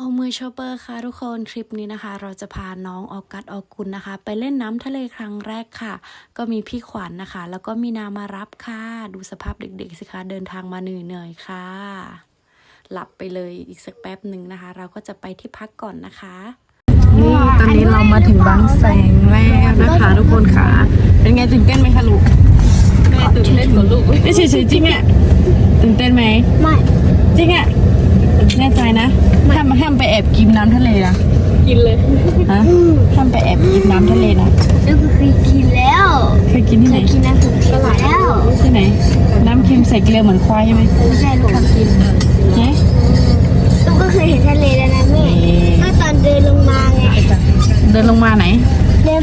โอมือชอปเปอร์ค่ะทุกคนทริปนี้นะคะ เราจะพาน้องออกัสออกุลนะคะ ไปเล่นน้ำทะเลครั้งแรกค่ะ ก็มีพี่ขวัญนะคะ แล้วก็มีนามารับค่ะดูสภาพเด็กๆสิคะเดินทางมาเหนื่อยๆค่ะ หลับไปเลยอีกสักแป๊บหนึ่งนะคะ เราก็จะไปที่พักก่อนนะคะนี่ตอนนี้เรามาถึงบางแสงแล้วนะคะ ทุกคนค่ะ เป็นไงตื่นเต้นไหมคะลูกแม่ตื่นเต้นกว่าลูกไม่เฉยๆจริงอะตื่นเต้นไหมไม่จริงอะ แน่ใจนะห้ามห้ามไปแอบกินน้ำทะเลนะกินเลยฮะห้ามไปแอบกินน้ำทะเลนะลูกเคยกินแล้วเคยกินที่เคไหนยกินน้ำผึ้งเค็มแล้วที่ไหน น้ำเค็มใส่เกลือเหมือนควายใช่ไหมไม่ใช่ลูกกินเฮ้ยลูกก็เคยเห็นทะเลแล้วนะแม่ก็ตอนเดินลงมาไงเดินลงมาไหนเดิน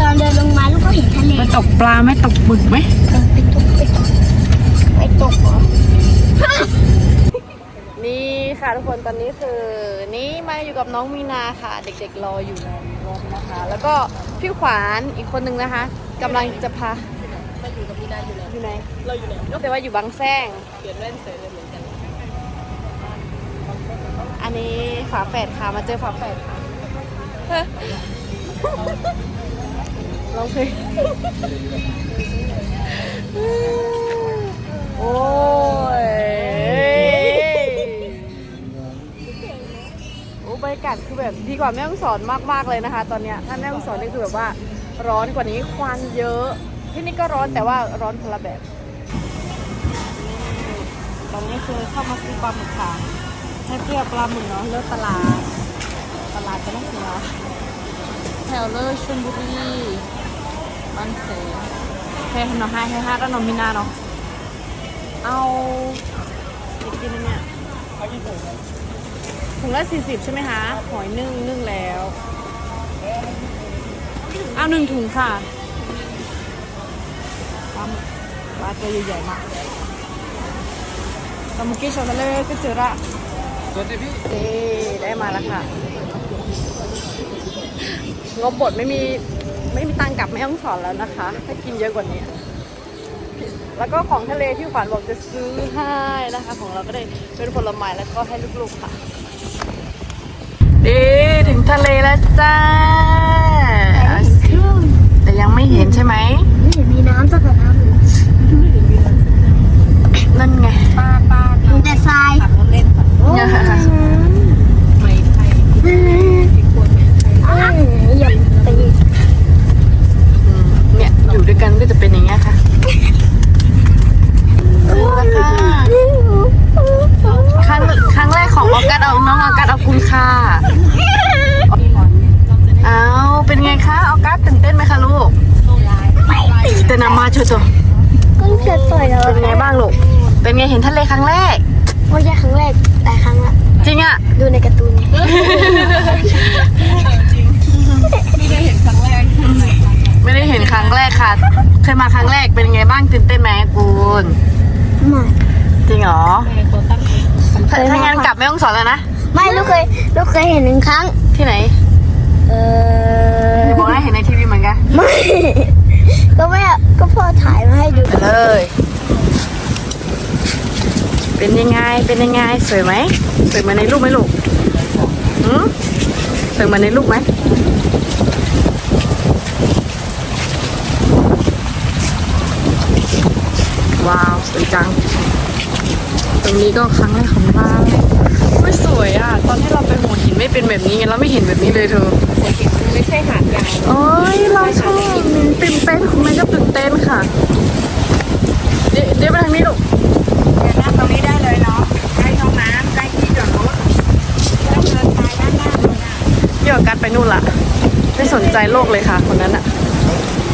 ตอนเดินลงมาลูกก็เห็นทะเลไปตกปลาไหมตกบึกไหมเออไปตกไปตกไปตกเหรอนี่ ค่ะทุกคนตอนนี้คือนี่มาอยู่กับน้องมีนาค่ะ เด็กๆรออยู่ในรถนะคะ แล้วก็พี่ขวานอีกคนนึงนะคะกำลังจะพามาอยู่กับมีนาอยู่ไหนอยู่ไหนเราอยู่ไหนแต่ว่าอยู่บางแซงเปลี่ยนแว่นเสยเลยเหมือนกัน อันนี้ฝาแฝดค่ะมาเจอฝาแฝดค่ะร้องเพลงโอ้ากาศคือแบบดีกว่าแม่ฮ่องสอนมากๆเลยนะคะ ตอนเนี้ยถ้าแม่ฮ่องสอนนี่คือแบบว่าร้อนกว่านี้ควันเยอะ ที่นี่ก็ร้อนแต่ว่าร้อนคนละแบบตอนนี้คือเข้ามาซื้อปลาหมึกค่ะให้เพื่อปลาหมึกเนาะเลือกตลาดตลาดจะต้องเสียแถวเลอร์ชลบุรีบางแสนแค่ถนนห้าให้ห้าก็นมมินาเนาะเอาอีกกินนึงเนี่ย ถุงละสี่สิบใช่ไหมคะหอยนึ่งนึ่งแล้วเอาหนึ่งถุงค่ะปลาหมึกปลาตัวใหญ่ๆมากปลาหมึกกี้ชอทะเลก็เจอละสวัสดีพี่เอ๊ได้มาแล้วค่ะ งบบดไม่มีไม่มีตังค์กลับไม่ต้องสอนแล้วนะคะ ถ้ากินเยอะกว่านี้ แล้วก็ของทะเลที่ขวัญบอกจะซื้อให้นะคะ ของเราก็ได้เป็นผลไม้แล้วก็ให้ลูกๆค่ะ ดีถึงทะเลแล้วจ้าแต่ยังไม่เห็นใช่ไหมไม่เห็นมีน้ำสักน้ำเลยนั่นไงมีแต่ทรายโอ้ยน้ำอ่าอย่าไป เนี่ยอยู่ด้วยกันก็จะเป็นอย่างเงี้ยค่ะดูแล้วค่ะครั้งครั้งแรกของออกัสเอาน้องออกัสเอาคุณค่ะเอาเป็นไงคะออกัสตื่นเต้นไหมคะลูก แต่นามาชัวร์ก็เคยต่อยแล้วๆเป็นไงบ้างลูก เป็นไงเห็นทะเลครั้งแรกไม่ใช่ครั้งแรกหลายครั้งละจริงอะดูในการ์ตูนไงไม่ได้เห็นครั้งแรกค่ะ เคยมาครั้งแรกเป็นไงบ้างตื่นเต้นไหมคุณไม่จริงเหรอถ้าถ้างั้นกลับไม่ต้องสอนแล้วนะ ไม่ลูกเคยลูกเคยเห็นหนึ่งครั้งที่ไหน เออเดี๋ยวบอกให้เห็นในทีวีเหมือนกัน ไม่ ก็แม่ก็พ่อถ่ายมาให้ดูไปเลย เป็นยังไง เป็นยังไง สวยไหมสวยเหมือนในรูปไหมลูกหืมสวยเหมือนในรูปไหมว้าวสวยจัง ตรงนี้ก็ครั้งแรกของเราไม่สวยอะ ตอนที่เราไปหัวหินไม่เป็นแบบนี้ไงเราไม่เห็นแบบนี้เลยเธอไม่ใช่หาดใหญ่โอ้ แม่ก็ตื่นเต้นค่ะ เดี๋ยวเดี๋ยวไปทางนี้ลูกนั่งตรงนี้ได้เลยเนาะใกล้ห้องน้ำใกล้ที่จอดรถแล้วเดินไปด้านหน้าเลยนะพี่ออกัสไปนู่นละไม่สนใจโลกเลยค่ะ คนนั้นอะ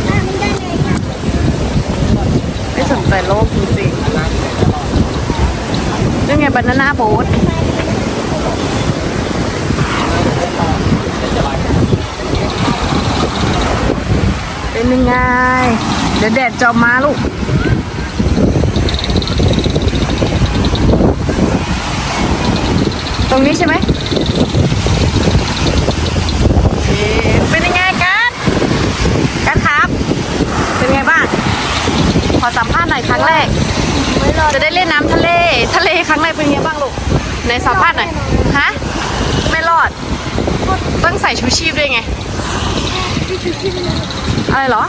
นั่งได้เลยค่ะไม่สนใจโลกจริงๆนี่ไงบานาน่าโบ๊ท เป็นยังไงเดี๋ยวแดดจะมาลูก ตรงนี้ใช่ไหมเป็นยังไงกันกันครับ เป็นไงบ้าง ขอสัมภาษณ์หน่อยครั้งแรก จะได้เล่นน้ำทะเล ทะเลครั้งแรกเป็นไงบ้างลูก ในสัมภาษณ์หน่อย ฮะ ไม่รอด ต้องใส่ชูชีพด้วยไง อะไรเหรอ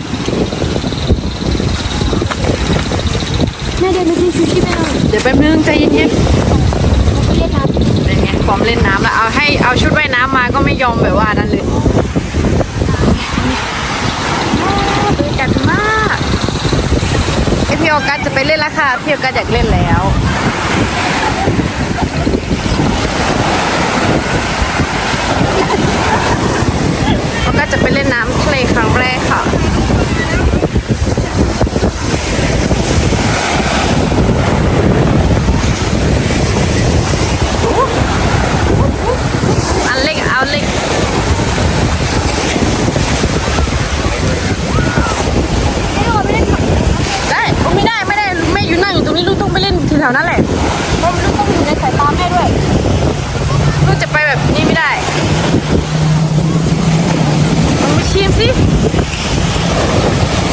แม่เดินไปที่ชูชีพไปหน่อยเดี๋ยวแป๊บนึงใจเย็นเราไปเล่นน้ำๆเป็นไงฟอร์มเล่นน้ำแล้วเอาให้เอาชุดว่ายน้ำมาก็ไม่ยอมแบบว่านั่นเลยดูกันมากไอพี่ออกัสจะไปเล่นแล้วค่ะพี่ออกัสอยากเล่นแล้ว กัสจะไปเล่นน้ำทะเลครั้งแรกค่ะ อันเล็กเอาเล็ก ไม่เราไปเล่นฝั่งนู้น ได้โอ้ไม่ได้ไม่ได้แม่อยู่นั่งอยู่ตรงนี้ลูกต้องไปเล่นที่แถวนั้นแหละ เราไม่ต้องอยู่ในสายตาแม่ด้วย ลูกจะไปแบบนี้ไม่ได้ลองไปชิมสิ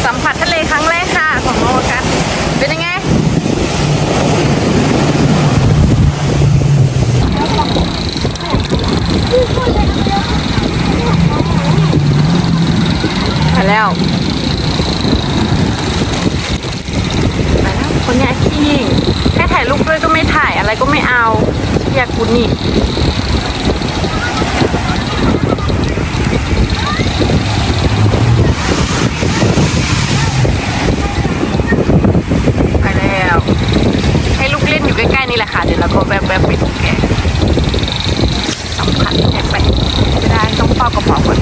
สัมผัสทะเลครั้งแรกค่ะของโมกัสเป็นยังไง ไปแล้ว ไปแล้ว คนเนี้ยขี้ให้ถ่ายรูปด้วยก็ไม่ถ่ายอะไร ก็ไม่เอาอยากคุณนี่ไปแล้ว ให้ลูกเล่นอยู่ใกล้ๆนี่แหละค่ะ เดี๋ยวเราก็แวบๆไปดูแกสัมผัสแอบไปไม่ได้ต้องเฝ้ากระเป๋าก่อน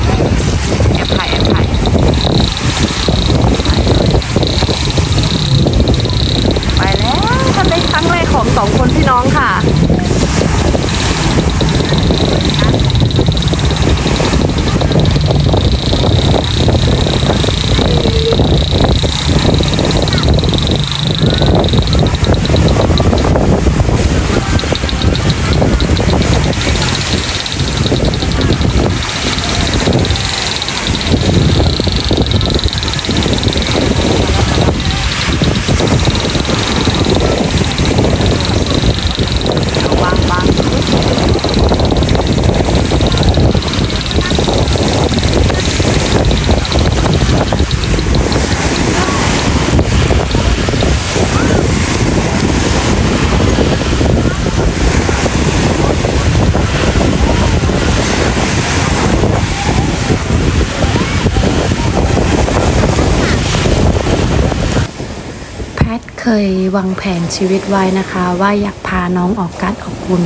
แอบถ่ายแอบถ่ายไปแล้วทะเลครั้งแรกของสองคนพี่น้องค่ะ วางวางแพทย์ เคยวางแผนชีวิตไว้นะคะ ว่าอยากพาน้องออกกัดออกกุล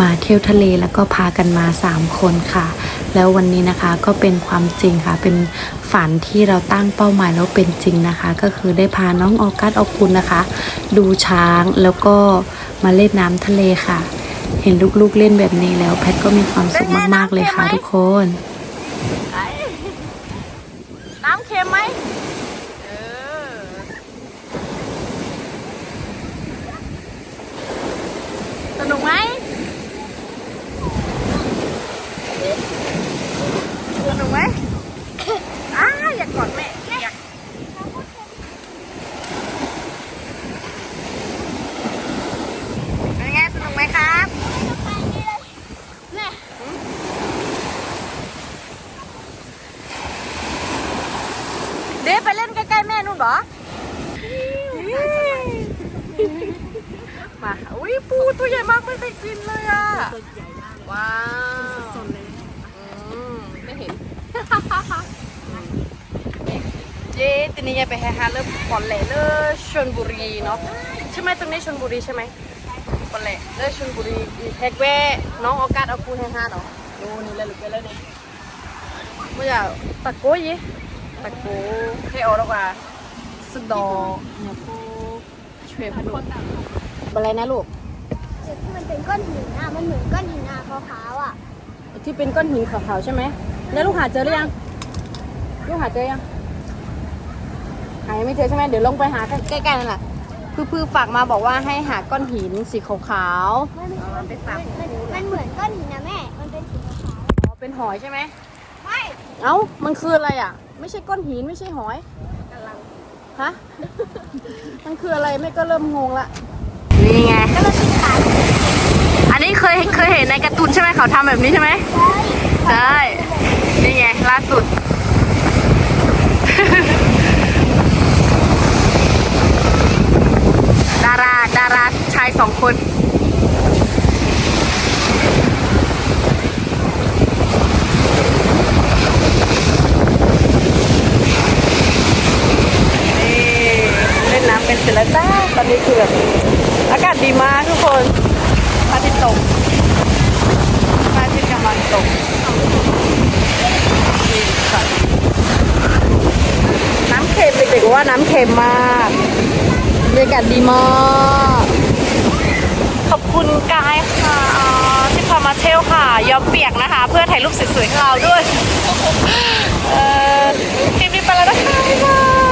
มาเที่ยวทะเลแล้วก็พากันมา 3 คนค่ะ แล้ววันนี้นะคะก็เป็นความจริงค่ะ เป็นฝันที่เราตั้งเป้าหมายแล้วเป็นจริงนะคะ ก็คือได้พาน้องออกัสออกกุลนะคะ ดูช้างแล้วก็มาเล่นน้ำทะเลค่ะ เห็นลูกๆเล่นแบบนี้แล้วแพทก็มีความสุขมากๆเลยค่ะทุกคนน้ำเค็มไหมเออ ส นุกไหมสนุกไหมอ้าอยากกอดแม่อยากเป็นไงสนุกไหมครับแม่เดี๋ยวไปเล่นใกล้ๆแม่นู่นเหรอ มาอุ้ยปูตัวใหญ่มากไม่เคยกินเลยอะว้าวสดเลยไม่เห็นเย้ทีนี้ยายไปแฮฮาเริ่มปอนแหล่เลอชลบุรีเนาะใช่ไหมตรงนี้ชลบุรีใช่ไหมปอนแหล่เลอชลบุรีแฮกแว่น้องออกัสเอาคูแฮฮาเหรอดูนี่เลยหรือไปเลยนี่ไม่อยากตะโกยยี่ตะโกให้ออกแล้วกว่าสดอเนี่ยปูช่วยพนุ อะไรนะลูก จุดที่มันเป็นก้อนหินอะ มันเหมือนก้อนหินอะขาวๆอะ ที่เป็นก้อนหินขาวๆใช่ไหม แล้วลูกหาเจอหรือยัง ลูกหาเจอยัง หายังไม่เจอใช่ไหมเดี๋ยวลงไปหาใกล้ๆนั่นแหละคือพือฝากมาบอกว่าให้หาก้อนหินสีขาวมันมันมันเหมือนก้อนหินนะแม่ มันเป็นสีขาวๆ อ๋อ เป็นหอยใช่ไหมๆไม่ เอ้า มันคืออะไรอะ ไม่ใช่ก้อนหินไม่ใช่หอย กำลัง ฮะ มันคืออะไรไม่ก็เริ่มงงละ นี่ไง แล้วมันเป็นขาอันนี้เคยเคยเห็นในการ์ตูนใช่ไหมเขาทำแบบนี้ใช่ไหมใช่ใช่ล่าสุด ดาราดาราชายสองคนนี่เล่นน้ำเป็นเสร็จแล้วจ้าตอนนี้คือแบบอากาศ ดีมากทุกคนพระอาทิตย์ตกพระอาทิตย์กำลังตกนี่ค่ะน้ำเค็มเด็กๆว่าน้ำเค็มมากบรรยากาศดีมาก ขอบคุณกายค่ะที่พามาเที่ยวค่ะ ยอมเปียกนะคะ เพื่อถ่ายรูปสวยๆให้เราด้วย เออคลิปนี้ไปแล้วนะคะบ๊ายบาย